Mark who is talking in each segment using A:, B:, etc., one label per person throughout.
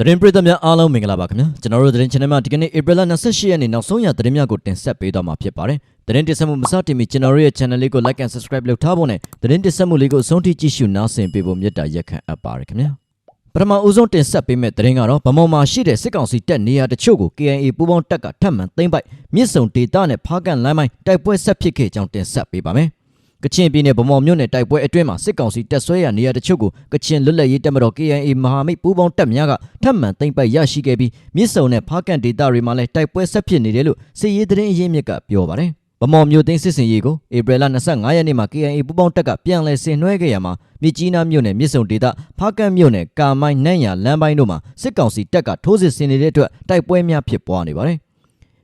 A: သတင်းပရိသတ်များအားလုံးမင်္ဂလာပါခင်ဗျာကျွန်တော်တို့သတင်း channel မှာဒီကနေ့ April 28ရက်နေ့နောက်ဆုံးရသတင်းများကိုတင်ဆက်ပေးသွားမှာဖြစ်ပါတယ်သတင်းတင်ဆက်မှုမစတင်မီကျွန်တော်တို့ရဲ့ channel လေးကို like and subscribe လုပ်ထားဖို့နဲ့သတင်းတင်ဆက်မှုလေးကိုအဆုံးထိကြည့်ရှုနားဆင်ပေးဖို့မြတ်တာရက်ခံအပ်ပါတယ်ခင်ဗျာပထမဦးဆုံးတင်ဆက်ပေးမယ့်သတင်းကတော့ဗမော်မှာရှိတဲ့စစ်ကောင်စီတပ်နေရာတချို့ကို KNA ပူးပေါင်းတပ်ကထပ်မံသိမ်းပိုက်မြစ်ဆုံဒေသနဲ့ဖားကန်လမ်းပိုင်းတိုက်ပွဲဆက်ဖြစ်ခဲ့ကြောင်းတင်ဆက်ပေးပါမယ် ကချင်ပြည်နယ်ဗမော်မြို့နယ်တိုက်ပွဲအတွင်းမှာစစ်ကောင်စီတပ်ဆွဲရနေရာတချို့ကိုကချင်လွတ်လပ်ရေးတပ်မတော် KNA မဟာမိတ်ပူးပေါင်းတပ်များကထပ်မံသိမ်းပိုက်ရရှိခဲ့ပြီးမြစ်ဆုံနဲ့ဖားကန်ဒေသတွေမှာလည်းတိုက်ပွဲဆက်ဖြစ်နေတယ်လို့စစ်ရေးသတင်းအရင်းမြစ်ကပြောပါတယ်။ဗမော်မြို့သိမ်းစစ်စင်ရေးကိုဧပြီလ25ရက်နေ့မှာ KNA ပူးပေါင်းတပ်ကပြန်လည်ဆင်နွှဲခဲ့ရမှာမြစ်ကြီးနားမြို့နယ်မြစ်ဆုံဒေသဖားကန်မြို့နယ်ကာမိုင်းနန့်ရလမ်းပိုင်းတို့မှာစစ်ကောင်စီတပ်ကထိုးစစ်ဆင်နေတဲ့အတွက်တိုက်ပွဲများဖြစ်ပွားနေပါတယ်။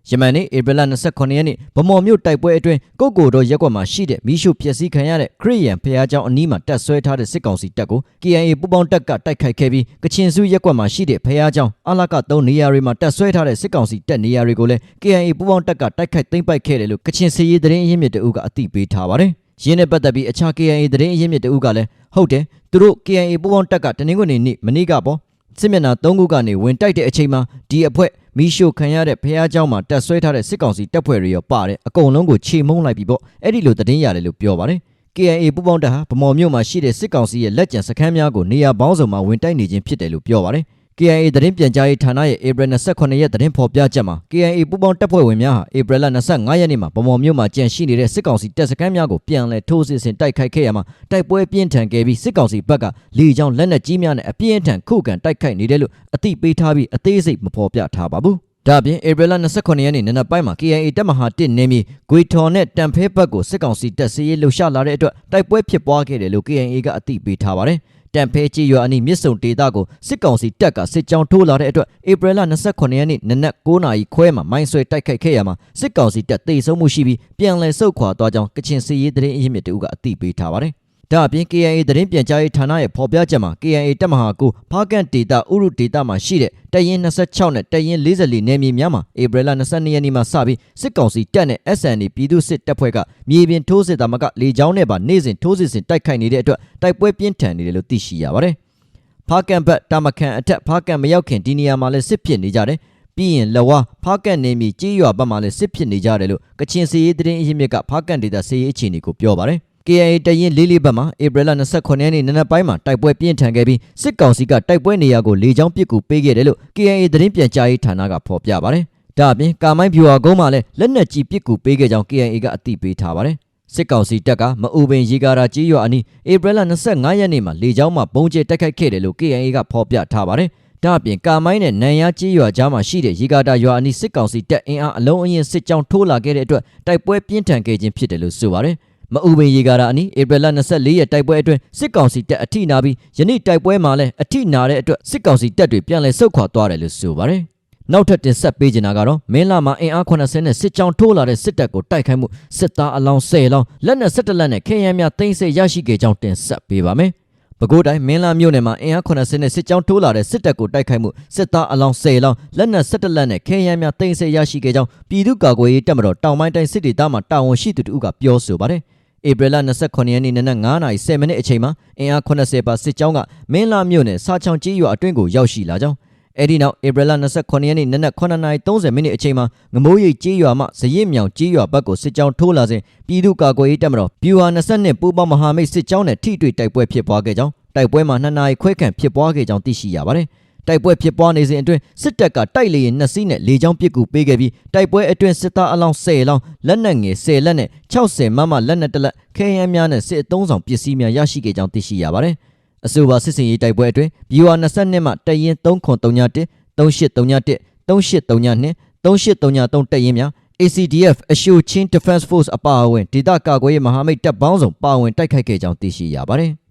A: ယမန်နေ့ဧပြီလ29ရက်နေ့ဗမော်မြို့တိုက်ပွဲအတွင်းကုတ်ကိုတော်ရက်ကွက်မှာရှိတဲ့မီးရှို့ဖျက်ဆီးခံရတဲ့ခရစ်ယာန်ဖျားเจ้าအနီးမှာတပ်ဆွဲထားတဲ့စစ်ကောင်စီတပ်ကို KIA ပူးပေါင်းတပ်ကတိုက်ခိုက်ခဲ့ပြီးကချင်စုရက်ကွက်မှာရှိတဲ့ဖျားเจ้าအလက3နေရာတွေမှာတပ်ဆွဲထားတဲ့စစ်ကောင်စီတပ်နေရာတွေကိုလည်း KIA ပူးပေါင်းတပ်ကတိုက်ခိုက်သိမ်းပိုက်ခဲ့တယ်လို့ကချင်စစ်ရေးသတင်းအရင်းမြစ်တအုပ်ကအသိပေးထားပါတယ်။ရင်းနဲ့ပတ်သက်ပြီးအခြား KIA သတင်းအရင်းမြစ်တအုပ်ကလည်းဟုတ်တယ်သူတို့ KIA ပူးပေါင်းတပ်ကတနင်္ဂနွေနေ့မနေ့ကပေါ့ စစ်မျက်နှာ၃ခုကနေဝင်တိုက်တဲ့အချိန်မှာဒီအဖွဲ့မီးရှို့ခံရတဲ့ဖះเจ้าမှာတက်ဆွဲထားတဲ့စစ်ကောင်စီတပ်ဖွဲ့တွေရောပါတယ်အကုန်လုံးကိုခြေမုံလိုက်ပြီပေါ့အဲ့ဒီလိုသတင်းရတယ်လို့ပြောပါတယ် KNA ပူပေါင်းတပ်ဟာဗမော်မြို့မှာရှိတဲ့စစ်ကောင်စီရဲ့လက်ကျန်စခန်းများကိုနေရာပေါင်းစုံမှာဝင်တိုက်နေခြင်းဖြစ်တယ်လို့ပြောပါတယ် KNA သတင်းပြန်ကြားရေးဌာနရဲ့ April 28ရက်သတင်းဖော်ပြချက်မှာ KNA ပူပေါင်းတပ်ဖွဲ့ဝင်များဟာ April 25ရက်နေ့မှာဗမော်မြို့မှာကြန့်ရှိနေတဲ့စစ်ကောင်စီတပ်စခန်းများကိုပြန်လည်ထိုးစစ်ဆင်တိုက်ခိုက်ခဲ့ရမှာတိုက်ပွဲပြင်းထန်ခဲ့ပြီးစစ်ကောင်စီဘက်ကလေကြောင်းလက်နက်ကြီးများနဲ့အပြင်းထန်ခုခံတိုက်ခိုက်နေတယ်လို့အသိပေးထားပြီးအသေးစိတ်မဖော်ပြထားပါဘူး။ဒါပြင်ဧပြီလ29ရက်နေ့နနက်ပိုင်းမှာ KIA တပ်မဟာ1နေမြေဂွေထော်နဲ့တန်ဖဲဘက်ကိုစစ်ကောင်စီတပ်စီရေးလှုပ်ရှားလာတဲ့အတွက်တိုက်ပွဲဖြစ်ပွားခဲ့တယ်လို့ KIA ကအသိပေးထားပါတယ်။ တန်ဖဲကြီးရွာအနီးမြစ်ဆုံဒေသကိုစစ်ကောင်စီတပ်ကစစ်ကြောင်းထိုးလာတဲ့အတွက်ဧပြီလ29ရက်နေ့နနက်9:00နာရီခွဲမှာမိုင်းဆွဲတိုက်ခိုက်ခဲ့ရမှာစစ်ကောင်စီတပ်တေဆုံးမှုရှိပြီးပြန်လည်ဆုတ်ခွာသွားကြောင်းကချင်စီရေးသတင်းအရင်းမြစ်တူကအသိပေးထားပါတယ်။ ဒါအပြင် KIA သတင်းပြန်ကြားရေးဌာနရဲ့ဖော်ပြချက်မှာ KIA တပ်မဟာကိုဖားကန်ဒေတာဥရုဒေတာမှာရှိတဲ့တရင်26နဲ့တရင်44နယ်မြေများမှာဧပြီလ22ရက်နေ့မှာစပြီးစစ်ကောင်စီတပ်နဲ့ SNA ပြည်သူစစ်တပ်ဖွဲ့ကမြေပြင်ထိုးစစ်တာမကလေကြောင်းနဲ့ပါနေ့စဉ်ထိုးစစ်ဆင်တိုက်ခိုက်နေတဲ့အတွက်တိုက်ပွဲပြင်းထန်နေတယ်လို့သိရှိရပါတယ်။ဖားကန်ဘက်တာမခန်အထက်ဖားကန်မရောက်ခင်ဒီနေရာမှာလည်းစစ်ဖြစ်နေကြတယ်။ပြီးရင်လဝါဖားကန်နေမီကြေးရွာဘက်မှာလည်းစစ်ဖြစ်နေကြတယ်လို့ကချင်စီရေးသတင်းအရင်းမြစ်ကဖားကန်ဒေတာစီရေးအခြေအနေကိုပြောပါတယ်။ KIA တရင်လေးလေးဘက်မှာဧပြီလ29ရက်နေ့နနက်ပိုင်းမှာတိုက်ပွဲပြင်းထန်ခဲ့ပြီးစစ်ကောင်စီကတိုက်ပွဲနေရာကိုလေကြောင်းပစ်ကူပေးခဲ့တယ်လို့ KIA သတင်းပြန်ကြားရေးဌာနကဖော်ပြပါတယ်။ဒါအပြင်ကာမိုင်းဗျူဟာကုန်းမှာလည်းလက်နက်ကြီးပစ်ကူပေးခဲ့ကြောင်း KIA ကအသိပေးထားပါတယ်။စစ်ကောင်စီတပ်ကမအူပင်ရေကာရာကြီးရွာအနီးဧပြီလ25ရက်နေ့မှာလေကြောင်းမှာပုံကျဲတိုက်ခိုက်ခဲ့တယ်လို့ KIA ကဖော်ပြထားပါတယ်။ဒါအပြင်ကာမိုင်းနဲ့နန်ရကြီးရွာကြားမှာရှိတဲ့ရေကာတာရွာအနီးစစ်ကောင်စီတပ်အင်အားအလုံးအင်းစစ်ကြောင်းထိုးလာခဲ့တဲ့အတွက်တိုက်ပွဲပြင်းထန်ခဲ့ခြင်းဖြစ်တယ်လို့ဆိုပါတယ်။ မအူပင်ရေကာတာအနီးဧပြီလ24ရက်တိုက်ပွဲအတွင်းစစ်ကောင်စီတပ်အထိနာပြီးယနေ့တိုက်ပွဲမှာလည်းအထိနာတဲ့အတွက်စစ်ကောင်စီတပ်တွေပြန်လည်ဆုတ်ခွာသွားတယ်လို့ဆိုပါတယ်။နောက်ထပ်တင်ဆက်ပေးချင်တာကတော့မင်းလာမှာအင်အား80နဲ့စစ်ကြောင်းထိုးလာတဲ့စစ်တပ်ကိုတိုက်ခိုက်မှုစစ်သားအလောင်း10လောင်းလက်နက်17လက်နဲ့ခဲယမ်းများသိမ်းဆည်းရရှိခဲ့ကြောင်းတင်ဆက်ပေးပါမယ်။ပဲခူးတိုင်းမင်းလာမြို့နယ်မှာအင်အား80နဲ့စစ်ကြောင်းထိုးလာတဲ့စစ်တပ်ကိုတိုက်ခိုက်မှုစစ်သားအလောင်း10လောင်းလက်နက်17လက်နဲ့ခဲယမ်းများသိမ်းဆည်းရရှိခဲ့ကြောင်းပြည်သူ့ကာကွယ်ရေးတပ်မတော်တောင်ပိုင်းတိုင်းစစ်ဒေသမှတာဝန်ရှိသူတို့ကပြောဆိုပါတယ်။ ဧပြီလ29ရက်နေ့နနက်9:10မိနစ်အချိန်မှာအင်အား80ပါစစ်ကြောင်းကမင်းလာမြို့နယ်စာချောင်းကြီးရွာအတွင်းကိုရောက်ရှိလာကြောင်းအဲ့ဒီနောက်ဧပြီလ29ရက်နေ့နနက်9:30မိနစ်အချိန်မှာငမိုးရိပ်ကြီးရွာမှဇရင်မြောင်ကြီးရွာဘက်ကိုစစ်ကြောင်းထိုးလာစဉ်ပြည်သူ့ကာကွယ်ရေးတပ်မတော်ပြူဟာ22ပူးပေါင်းမဟာမိတ်စစ်ကြောင်းနဲ့ထိတွေ့တိုက်ပွဲဖြစ်ပွားခဲ့ကြောင်းတိုက်ပွဲမှာ2နာရီခွဲခန့်ဖြစ်ပွားခဲ့ကြောင်းသိရှိရပါတယ်။ တိုက်ပွဲဖြစ်ပွားနေစဉ်အတွင်းစစ်တပ်ကတိုက်လေရင်နှစ်စီးနဲ့လေကြောင်းပစ်ကူပေးခဲ့ပြီးတိုက်ပွဲအတွင်းစစ်သားအလောင်း10လောင်းလက်နက်ငယ်10လက်နဲ့60မမလက်နက်တလက်ခဲယမ်းများနဲ့စစ်အုံဆောင်ပစ္စည်းများရရှိခဲ့ကြောင်းသိရှိရပါတယ်။အဆိုပါစစ်စင်ရေးတိုက်ပွဲအတွင်းဘီဝါ22မှတရင်3931 3831 3832 3833တပ်ရင်းများ ACDF အရှိုချင်း Defense Force အပါအဝင်ဒေသကာကွယ်ရေးမဟာမိတ်တပ်ပေါင်းစုံပါဝင်တိုက်ခိုက်ခဲ့ကြောင်းသိရှိရပါတယ်။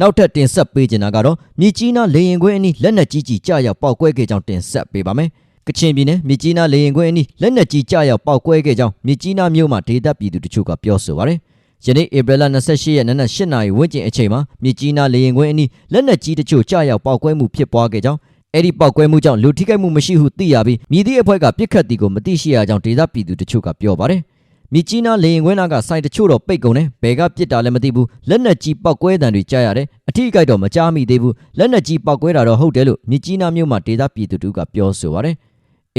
A: နောက်ထပ်တင်ဆက်ပေးချင်တာကတော့မြစ်ကြီးနားလေရင်ခွင်းအနီးလက်နက်ကြီးကြီးကြာရောက်ပောက်ကွဲခဲ့ကြောင်းတင်ဆက်ပေးပါမယ်။ကချင်ပြည်နယ်မြစ်ကြီးနားလေရင်ခွင်းအနီးလက်နက်ကြီးကြာရောက်ပောက်ကွဲခဲ့ကြောင်းမြစ်ကြီးနားမြို့မှာဒေသပြည်သူတို့ကပြောဆိုပါရယ်။ယနေ့ဧပြီလ28ရက်နနက်8နာရီဝန်းကျင်အချိန်မှာမြစ်ကြီးနားလေရင်ခွင်းအနီးလက်နက်ကြီးတချို့ကြာရောက်ပောက်ကွဲမှုဖြစ်ပွားခဲ့ကြောင်းအဲ့ဒီပောက်ကွဲမှုကြောင့်လူထိခိုက်မှုမရှိဟုသိရပြီးမြည်သည့်အဖွဲ့ကပြစ်ခတ်သည်ကိုမသိရှိရကြောင်းဒေသပြည်သူတို့ကပြောပါရယ်။ မမြစ်ကြီးနားလေရင်ခွင်းနာကစိုက်တချို့တော့ပိတ်ကုန်တယ်ဘယ်ကပြစ်တာလည်းမသိဘူးလက်နက်ကြီးပောက်ကွဲတံတွေကြားရတယ်အထီးအကိုက်တော့မကြားမိသေးဘူးလက်နက်ကြီးပောက်ကွဲတာတော့ဟုတ်တယ်လို့မြစ်ကြီးနားမြို့မှာဒေသပြည်သူတို့ကပြောဆိုပါတယ်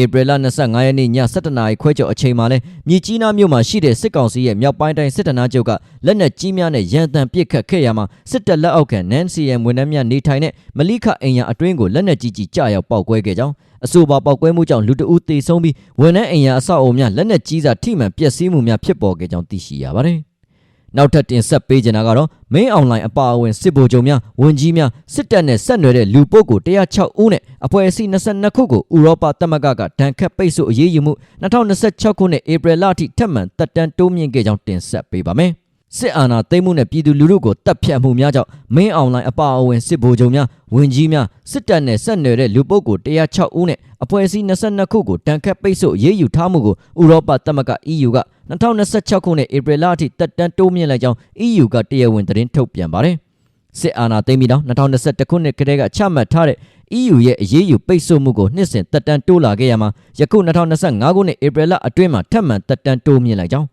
A: ဧပြီလ25ရက်နေ့ည7:00နာရီခွဲကျော်အချိန်မှာလဲမြစ်ကြီးနားမြို့မှာရှိတဲ့စစ်ကောင်စီရဲ့မြောက်ပိုင်းတိုင်းစစ်တပ်နာချုပ်ကလက်နက်ကြီးများနဲ့ရန်တမ်းပစ်ခတ်ခဲ့ရမှာစစ်တပ်လက်အောက်ခံနန်စီယမ်ဝန်ထမ်းများနေထိုင်တဲ့မလိခအိမ်ယာအတွင်းကိုလက်နက်ကြီးကြီးကြားရောက်ပောက်ကွဲခဲ့ကြောင်း အဆိုပါပောက်ကွဲမှုကြောင့်လူတအူးသေဆုံးပြီးဝန်ထမ်းအိမ်ယာအဆောက်အအုံများလက်နက်ကြီးစာထိမှန်ပျက်စီးမှုများဖြစ်ပေါ်ခဲ့ကြောင်းသိရှိရပါတယ်။နောက်ထပ်တင်ဆက်ပေးကြတာကတော့ main online အပါအဝင်စစ်ဗိုလ်ချုပ်များဝန်ကြီးများစစ်တပ်နဲ့ဆက်နွယ်တဲ့လူပုဂ္ဂိုလ်106ဦးနဲ့အဖွဲ့အစည်း22ခုကိုဥရောပသမဂ္ဂကဒဏ်ခတ်ပိတ်ဆို့အရေးယူမှု2026ခုနှစ်ဧပြီလအထိထပ်မံတက်တန်းတိုးမြင့်ခဲ့ကြောင်းတင်ဆက်ပေးပါမယ်။ စစ်အာဏာသိမ်းမှုနဲ့ပြည်သူလူထုကိုတပ်ဖြတ်မှုများကြောင့် main online အပါအဝင်စစ်ဗိုလ်ချုပ်များဝန်ကြီးများစစ်တပ်နဲ့ဆက်နွယ်တဲ့လူပုဂ္ဂိုလ်106ဦးနဲ့အဖွဲ့အစည်း22ခုကိုတန်ခတ်ပိတ်ဆို့ရေးယူထားမှုကိုဥရောပသမဂ္ဂ EU က2026ခုနှစ်ဧပြီလအထိတက်တန်းတိုးမြင့်လိုက်ကြောင်း EU ကတရားဝင်သတင်းထုတ်ပြန်ပါတယ်။စစ်အာဏာသိမ်းပြီးနောက်2021ခုနှစ်ကတည်းကချမှတ်ထားတဲ့ EU ရဲ့အရေးယူပိတ်ဆို့မှုကိုနှစ်စဉ်တက်တန်းတိုးလာခဲ့ရမှာယခု2025ခုနှစ်ဧပြီလအတွင်းမှာထပ်မံတက်တန်းတိုးမြင့်လိုက်ကြောင်း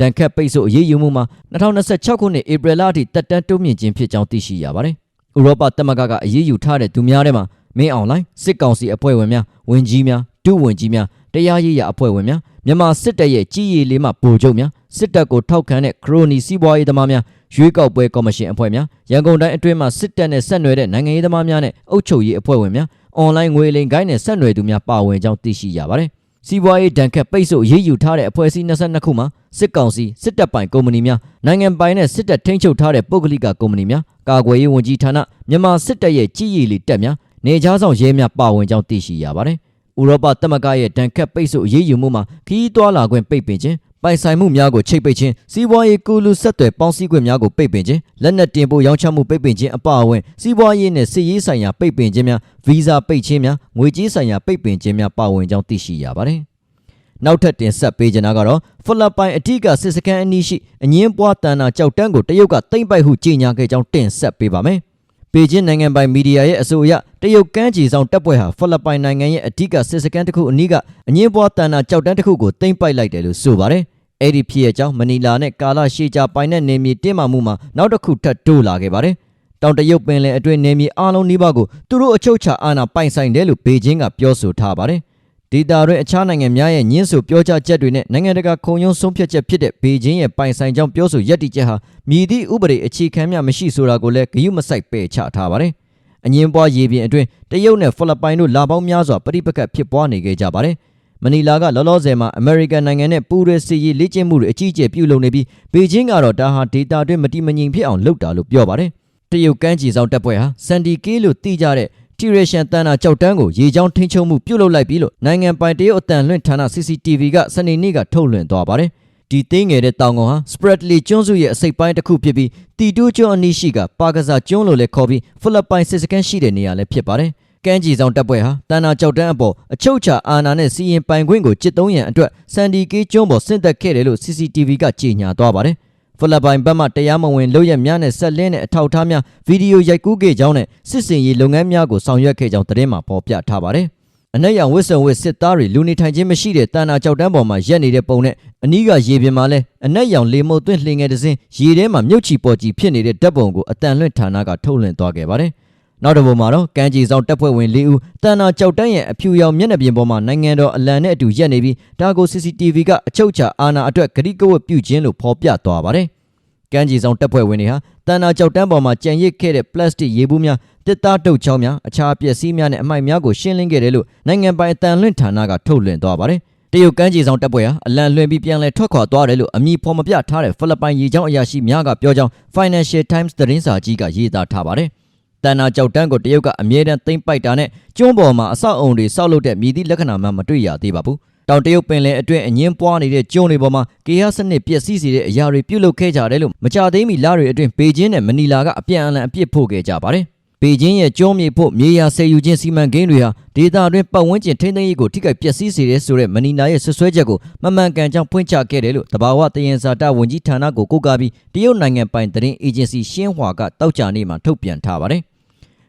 A: တန်ခတ်ပိတ်ဆို့အရေးယူမှုမှာ2026ခုနှစ်ဧပြီလအထိတက်တန်းတိုးမြင့်ခြင်းဖြစ်ကြောင်းသိရှိရပါတယ်။ဥရောပသမဂ္ဂကအရေးယူထားတဲ့သူများထဲမှာမင်းအွန်လိုင်းစစ်ကောင်စီအဖွဲ့ဝင်များဝန်ကြီးများဒုဝန်ကြီးများတရားရေးရာအဖွဲ့ဝင်များမြန်မာစစ်တပ်ရဲ့ကြီးရီလေးမှဗိုလ်ချုပ်များစစ်တပ်ကိုထောက်ခံတဲ့ခရိုနီစီးပွားရေးသမားများရွေးကောက်ပွဲကော်မရှင်အဖွဲ့များရန်ကုန်တိုင်းအတွင်းမှစစ်တပ်နဲ့ဆက်နွယ်တဲ့နိုင်ငံရေးသမားများနဲ့အုပ်ချုပ်ရေးအဖွဲ့ဝင်များအွန်လိုင်းငွေလိမ်ဂိုင်းနဲ့ဆက်နွယ်သူများပါဝင်ကြောင်းသိရှိရပါတယ်။ စီးပွားရေးဒဏ်ခတ်ပိတ်ဆို့ရေးယူထားတဲ့အဖွဲ့အစည်း22ခုမှာစစ်ကောင်စီစစ်တပ်ပိုင်ကုမ္ပဏီများနိုင်ငံပိုင်နဲ့စစ်တပ်ထိန်းချုပ်ထားတဲ့ပုဂ္ဂလိကကုမ္ပဏီများကာကွယ်ရေးဝန်ကြီးဌာနမြန်မာစစ်တပ်ရဲ့ကြီးရီလီတပ်များနေကြားဆောင်ရဲများပါဝင်ကြောင်းသိရှိရပါတယ်။ဥရောပသမဂ္ဂရဲ့ဒဏ်ခတ်ပိတ်ဆို့အရေးယူမှုမှာခီးသွွာလာခွင့်ပိတ်ပင်ခြင်း ပိုင်ဆိုင်မှုများကိုချိတ်ပိတ်ခြင်းစီးပွားရေးကူလူဆက်သွယ်ပေါင်းစည်းခွင့်များကိုပိတ်ပင်ခြင်းလက်နက်တင်ပို့ရောင်းချမှုပိတ်ပင်ခြင်းအပါအဝင်စီးပွားရေးနဲ့စစ်ရေးဆိုင်ရာပိတ်ပင်ခြင်းများဗီဇာပိတ်ခြင်းများငွေကြေးဆိုင်ရာပိတ်ပင်ခြင်းများပါဝင်ကြောင်းသိရှိရပါတယ်။နောက်ထပ်တင်ဆက်ပေးကြတာကတော့ဖိလစ်ပိုင်အထက်ကစစ်စခန်းအနီးရှိအငင်းပွားတန်တာကြောက်တန်းကိုတရုတ်ကတိမ့်ပိုက်ဟုကြေညာခဲ့ကြောင်းတင်ဆက်ပေးပါမယ်။ပေကျင်းနိုင်ငံပိုင်မီဒီယာရဲ့အဆိုအရတရုတ်ကမ်းခြေဆောင်တပ်ဖွဲ့ဟာဖိလစ်ပိုင်နိုင်ငံရဲ့အဓိကစစ်စခန်းတစ်ခုအနီးကအငင်းပွားတန်တာကြောက်တန်းတစ်ခုကိုသိမ်းပိုက်လိုက်တယ်လို့ဆိုပါတယ်။ အဲ့ဒီဖြစ်ရဲ့ကြောင့်မနီလာနဲ့ကာလာရှေချာပိုင်တဲ့နေမြေတင်းမာမှုမှာနောက်တစ်ခုထပ်တိုးလာခဲ့ပါတယ်။တောင်တရုတ်ပင်လယ်အတွင်းနေမြေအလုံးနီးပါးကိုသူတို့အချုပ်ချာအာဏာပိုင်ဆိုင်တယ်လို့ဘေကျင်းကပြောဆိုထားပါတယ်။ဒေတာတွင်အခြားနိုင်ငံများရဲ့ညှင်းဆိုပြောကြားချက်တွေနဲ့နိုင်ငံတကာခုံရုံးဆုံးဖြတ်ချက်ဖြစ်တဲ့ဘေကျင်းရဲ့ပိုင်ဆိုင်ကြောင်းပြောဆိုရည်တည်ချက်ဟာမြည်သည့်ဥပဒေအခြေခံများမရှိဆိုတာကိုလည်းဂရုမစိုက်ပယ်ချထားပါတယ်။အငင်းပွားရေပြင်အတွင်းတရုတ်နဲ့ဖိလစ်ပိုင်တို့လာပေါင်းများစွာပြိပက္ခဖြစ်ပွားနေခဲ့ကြပါတယ်။ မနီလာကလောလောဆယ်မှာအမေရိကန်နိုင်ငံနဲ့ပူးရဲစီရေးလေ့ကျင့်မှုတွေအကြီးအကျယ်ပြုလုပ်နေပြီးဘေကျင်းကတော့ဒါဟာဒေတာတွင်မတိမငြိမ်ဖြစ်အောင်လုပ်တာလို့ပြောပါတယ်။တရုတ်ကမ်းခြေဆောင်တပ်ဖွဲ့ဟာစန်ဒီကေးလို့သိကြတဲ့တီရရှန်တန်နာကြောက်တန်းကိုရေချောင်းထိန်းချုပ်မှုပြုလုပ်လိုက်ပြီလို့နိုင်ငံပိုင်တရုတ်အတန်လွင့်ဌာန CCTV ကစနေနေ့ကထုတ်လွှင့်သွားပါတယ်။ဒီသိငယ်တဲ့တောင်ကုန်ဟာ Spratly ကျွန်းစုရဲ့အစိပ်ပိုင်းတစ်ခုဖြစ်ပြီးတီတိုးကျွန်းအနီးရှိကပါကစားကျွန်းလို့လည်းခေါ်ပြီးဖိလစ်ပိုင်စစ်စခန်းရှိတဲ့နေရာလည်းဖြစ်ပါတယ်။ ကမ်းခြေဆောင်တပ်ဖွဲ့ဟာတန်နာကြောက်တန်းအပေါ်အချုပ်ချာအာဏာနဲ့စီရင်ပိုင်ခွင့်ကိုจิตသုံးရန်အတွက်စန်ဒီကေးကျွန်းပေါ်ဆင့်သက်ခဲ့တယ်လို့ CCTV ကကြေညာသွားပါတယ်။ဖိလစ်ပိုင်ဘက်မှတရားမဝင်လုပ်ရက်များနဲ့ဆက်လင်းတဲ့အထောက်အထားများဗီဒီယိုရိုက်ကူးခဲ့ကြောင်းနဲ့စစ်စင်ရေးလုပ်ငန်းများကိုဆောင်ရွက်ခဲ့ကြောင်းသတင်းမှာဖော်ပြထားပါတယ်။အနက်ရောင်ဝစ်စုံဝစ်စစ်သားတွေလူနေထိုင်ခြင်းမရှိတဲ့တန်နာကြောက်တန်းပေါ်မှာရက်နေတဲ့ပုံနဲ့အနီးကရေပြင်မှာလဲအနက်ရောင်လေမုတ်သွင်းလှင်ငယ်တစ်စင်းရေထဲမှာမြုပ်ချီပေါ်ချီဖြစ်နေတဲ့ဓာတ်ပုံကိုအတန်လွင့်ဌာနကထုတ်လွှင့်သွားခဲ့ပါတယ်။ နောက်တစ်ပုံမှာတော့ကမ်းခြေဆောင်တပ်ဖွဲ့ဝင်၄ဦးတန်နာကြောက်တန်းရဲ့အဖြူရောင်မျက်နှာပြင်ပေါ်မှာနိုင်ငံတော်အလံနဲ့အတူရက်နေပြီးဒါကို CCTV ကအချုပ်ချာအာဏာအတွက်ဂရိကဝတ်ပြုခြင်းလို့ဖော်ပြသွားပါတယ်။ကမ်းခြေဆောင်တပ်ဖွဲ့ဝင်တွေဟာတန်နာကြောက်တန်းပေါ်မှာကြံရစ်ခဲ့တဲ့ပလတ်စတစ်ရေဘူးများတစ်သားတုပ်ချောင်းများအခြားပစ္စည်းများနဲ့အမိုက်များကိုရှင်းလင်းခဲ့တယ်လို့နိုင်ငံပိုင်အတန်လွင့်ဌာနကထုတ်လွှင့်သွားပါတယ်။တရုတ်ကမ်းခြေဆောင်တပ်ဖွဲ့ဟာအလံလွှင့်ပြီးပြန်လည်ထွက်ခွာသွားတယ်လို့အမည်ဖော်မပြထားတဲ့ဖိလစ်ပိုင်ရေကြောင်းအရာရှိများကပြောကြောင်း Financial Times သတင်းစာကြီးကရေးသားထားပါတယ်။ တန်နာကြောက်တန်းကိုတရုတ်ကအမြဲတမ်းသိမ့်ပိုက်တာနဲ့ကျွန်းပေါ်မှာအဆောက်အုံတွေဆောက်လုပ်တဲ့မြည်သည့်လက္ခဏာမှမတွေ့ရသေးပါဘူး။တောင်တရုတ်ပင်လယ်အတွင်းအငင်းပွားနေတဲ့ကျွန်းတွေပေါ်မှာကေဟစနစ်ပျက်စီးစေတဲ့အရာတွေပြုလုပ်ခဲ့ကြတယ်လို့မကြသေးမီလတွေအတွင်းပေကျင်းနဲ့မနီလာကအပြန်အလှန်အပြစ်ဖို့ခဲ့ကြပါတယ်။ပေကျင်းရဲ့ကျွန်းမြေဖို့မြေယာဆယ်ယူခြင်းစီမံကိန်းတွေဟာဒေသအတွင်းပတ်ဝန်းကျင်ထိန်းသိမ်းရေးကိုထိခိုက်ပျက်စီးစေတဲ့ဆိုတဲ့မနီလာရဲ့ဆွဆွဲချက်ကိုမမှန်ကန်ကြောင်းဖွင့်ချခဲ့တယ်လို့တဘာဝတယင်စာတဝန်ကြီးဌာနကိုကိုးကားပြီးတရုတ်နိုင်ငံပိုင်သတင်းအေဂျင်စီရှင်းဟွာကတောက်ကြနေမှာထုတ်ပြန်ထားပါတယ်။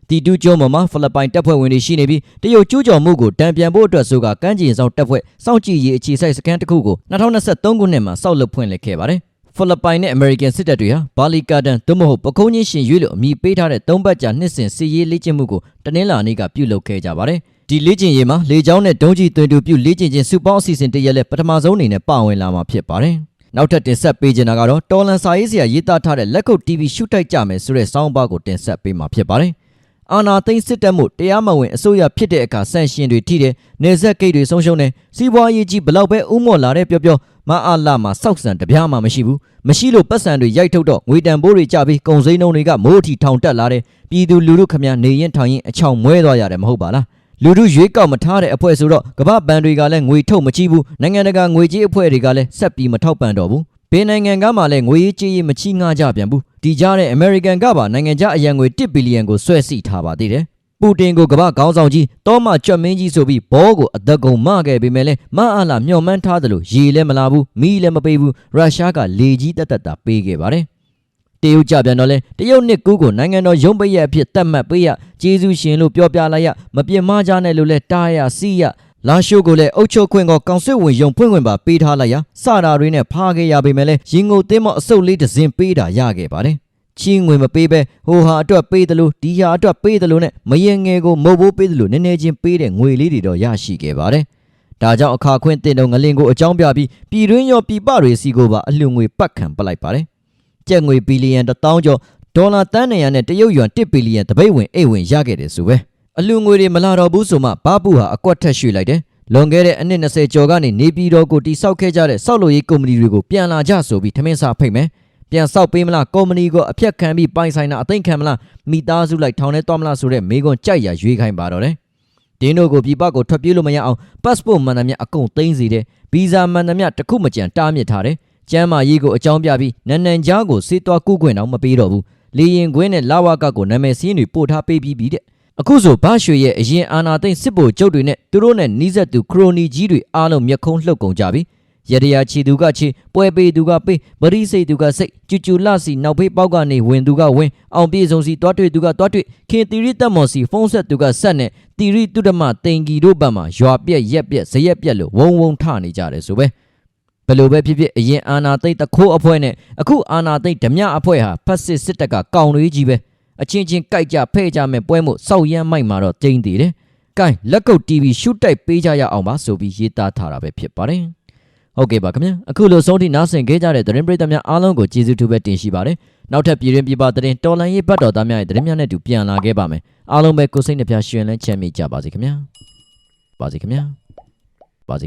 A: တီတူကျွန်းပေါ်မှာဖိလစ်ပိုင်တပ်ဖွဲ့ဝင်တွေရှိနေပြီးတရုတ်ကျူးကျော်မှုကိုတံပြန်ဖို့အတွက်ဆိုကကမ်းခြေဆောင်တပ်ဖွဲ့စောင့်ကြည့်ရေးအခြေစိုက်စခန်းတစ်ခုကို2023ခုနှစ်မှာစောက်လုပ်ဖွင့်လှစ်ခဲ့ပါတယ်။ဖိလစ်ပိုင်နဲ့အမေရိကန်စစ်တပ်တွေဟာဘာလီကာဒန်သို့မဟုတ်ပကုံးချင်းရှင်ရွေးလို့အမည်ပေးထားတဲ့သုံးပတ်ကြာနှစ်စဉ်စစ်ရေးလေ့ကျင့်မှုကိုတနင်္လာနေ့ကပြုလုပ်ခဲ့ကြပါတယ်။ဒီလေ့ကျင့်ရေးမှာလေကြောင်းနဲ့ဒုံးကျည်သွင်းတူပြုလေ့ကျင့်ခြင်းစုပေါင်းအစီအစဉ်တစ်ရက်လက်ပထမဆုံးအနေနဲ့ပါဝင်လာမှာဖြစ်ပါတယ်။နောက်ထပ်တင်ဆက်ပေးချင်တာကတော့တော်လန်စာရေးဆရာရေးသားထားတဲ့လက်ခုပ် TV ရှုတိုက်ကြမယ်ဆိုတဲ့စောင်းပါးကိုတင်ဆက်ပေးမှာဖြစ်ပါတယ်။ အာနာသိန်းစစ်တပ်မှုတရားမဝင်အစိုးရဖြစ်တဲ့အခါဆန့်ရှင်တွေထိတယ်။နေဆက်ဂိတ်တွေဆုံးရှုံးတယ်။စီးပွားရေးကြီးဘလောက်ပဲဥမော့လာတဲ့ပြောပြောမအားလာမှာစောက်ဆန်တပြားမှမရှိဘူး။မရှိလို့ပတ်စံတွေရိုက်ထုတ်တော့ငွေတန်ဘိုးတွေကြပြီးကုံစိမ်းနှုံတွေကမိုးအထီထောင်တက်လာတယ်။ပြည်သူလူထုခမနေရင်ထောင်ရင်အချောင်မွဲသွားရတယ်မဟုတ်ပါလား။လူတို့ရွေးကောက်မထားတဲ့အဖွဲ့ဆိုတော့ကမ္ဘာဘဏ်တွေကလည်းငွေထုတ်မကြည့်ဘူးနိုင်ငံတကာငွေကြေးအဖွဲ့တွေကလည်းဆက်ပြီးမထောက်ပံ့တော့ဘူး ဘယ်နိုင်ငံကမှလည်းငွေရေးကြေးရေးမချီငှားကြပြန်ဘူးဒီကြားတဲ့ American ကပါနိုင်ငံခြားအရန်ငွေ1ဘီလီယံကိုဆွဲစီထားပါသေးတယ်ပူတင်ကိုကမ္ဘာခေါင်းဆောင်ကြီးတောမကြွတ်မင်းကြီးဆိုပြီးဘောကိုအသက်ကုန်မခဲ့ပေမဲ့လည်းမအားလာမျှော်မှန်းထားသလိုရေလည်းမလာဘူးမီးလည်းမပေးဘူးရုရှားကလေကြီးတက်တက်တာပေးခဲ့ပါတယ်တရုတ်ကြပြန်တော့လဲတရုတ်နှစ်ကူးကိုနိုင်ငံတော်ရုံးပိတ်ရအဖြစ်တတ်မှတ်ပေးရကျေးဇူးရှင်လို့ပြောပြလိုက်ရမပြစ်မှားကြနဲ့လို့လဲတားရစီးရ လာရှိုးကိုလည်းအုတ်ချုပ်ခွင့်ကကောင်စစ်ဝင်ယုံဖွင့်ခွင့်ပါပေးထားလိုက်ရစတာတွေနဲ့ဖားခဲ့ရပေမဲ့လဲရင်ငုံသင်းမအစုပ်လေးတစ်စင်ပေးတာရခဲ့ပါတယ်ချင်းငွေမပေးပဲဟိုဟာအတွက်ပေးတယ်လို့ဒီဟာအတွက်ပေးတယ်လို့နဲ့မရင်ငယ်ကိုမုတ်ဘိုးပေးတယ်လို့နည်းနည်းချင်းပေးတဲ့ငွေလေးတွေတော့ရရှိခဲ့ပါတယ်ဒါကြောင့်အခါခွင့်တင်တော့ငလင်ကိုအကြောင်းပြပြီးပြည်တွင်းရောပြည်ပတွေစီကိုပါအလှငွေပတ်ခံပလိုက်ပါတယ်ကျပ်ငွေဘီလီယံ1000ကျော်ဒေါ်လာတန်း200နဲ့တရုတ်ယွမ်1ဘီလီယံတပိတ်ဝင်အိတ်ဝင်ရခဲ့တယ်ဆိုပဲ အလှငွေတွေမလာတော့ဘူးဆိုမှဘာပူဟာအကွက်ထက်ရွှေ့လိုက်တယ်လွန်ခဲ့တဲ့အနှစ်20ကျော်ကနေနေပြည်တော်ကိုတိစောက်ခဲ့ကြတဲ့စောက်လို့ရေးကုမ္ပဏီတွေကိုပြန်လာကြဆိုပြီးထမင်းစားဖိတ်မယ်ပြန်ဆောက်ပေးမလားကုမ္ပဏီကိုအဖြတ်ခံပြီးပိုင်ဆိုင်တာအသိမ်းခံမလားမိသားစုလိုက်ထောင်ထဲသွားမလားဆိုတဲ့မေးခွန်းကြိုက်ရရွေးခိုင်းပါတော့တယ်တင်းတို့ကိုပြည်ပကိုထွက်ပြေးလို့မရအောင် passport မှန်သမျှအကုန်သိမ်းစီတယ်ဗီဇာမှန်သမျှတစ်ခုမကြံတားမြစ်ထားတယ်ကျမ်းမာရေးကိုအကြောင်းပြပြီးနန်နန်ကြားကိုစေးသွားကုခွင့်တော့မပေးတော့ဘူးလေရင်ခွင်းနဲ့လာဝကကိုနာမည်စင်းတွေပို့ထားပေးပြီးပြီတဲ့ အခုဆိုဘာရွှေရဲ့အရင်အာနာသိန်းစစ်ဗိုလ်ချုပ်တွေနဲ့သူတို့နဲ့နှီးဆက်သူခရိုနီကြီးတွေအားလုံးမျက်ခုံးလှုပ်ကုန်ကြပြီရရယာချီသူကချီပွဲပေးသူကပေးပရိစိတ်သူကစိတ်ကျူကျူလစီနောက်ဖေးပေါက်ကနေဝင်သူကဝင်အောင်ပြေဆုံးစီတွားတွေ့သူကတွားတွေ့ခင်တီရီတက်မော်စီဖုံးဆက်သူကဆက်နဲ့တီရီတုဒ္ဓမတင်ဂီတို့ဘက်မှာရွာပြက်ရက်ပြက်ဇရက်ပြက်လို့ဝုံဝုံထနေကြတယ်ဆိုပဲဘယ်လိုပဲဖြစ်ဖြစ်အရင်အာနာသိတ်တခိုးအဖွဲ့နဲ့အခုအာနာသိတ်ဓမြအဖွဲ့ဟာဖက်စစ်စစ်တပ်ကကောင်းတွေကြီးပဲ အချင်းချင်းကြိုက်ကြဖဲ့ကြမဲ့ပွဲမှုစောက်ရမ်းမိုက်မှာတော့ကျင်းသေးတယ်။ကဲလက်ကုပ် TV ရှုတိုက်ပေးကြရအောင်ပါဆိုပြီးရေးသားထားတာပဲဖြစ်ပါတယ်။ဟုတ်ကဲ့ပါခင်ဗျာအခုလိုဆုံးထိနားဆင်ခဲ့ကြတဲ့သတင်းပရိသတ်များအားလုံးကိုကျေးဇူးတူပဲတင်ရှိပါတယ်နောက်ထပ်ပြည်တွင်းပြည်ပသတင်းတော်လန်ရေးဘတ်တော်သားများရဲ့သတင်းများနဲ့တူပြန်လာခဲ့ပါမယ်အားလုံးပဲကိုစိတ်နှပြရှင်လန်းချမ်းမြေ့ကြပါစေခင်ဗျာပါစေခင်ဗျာပါစေ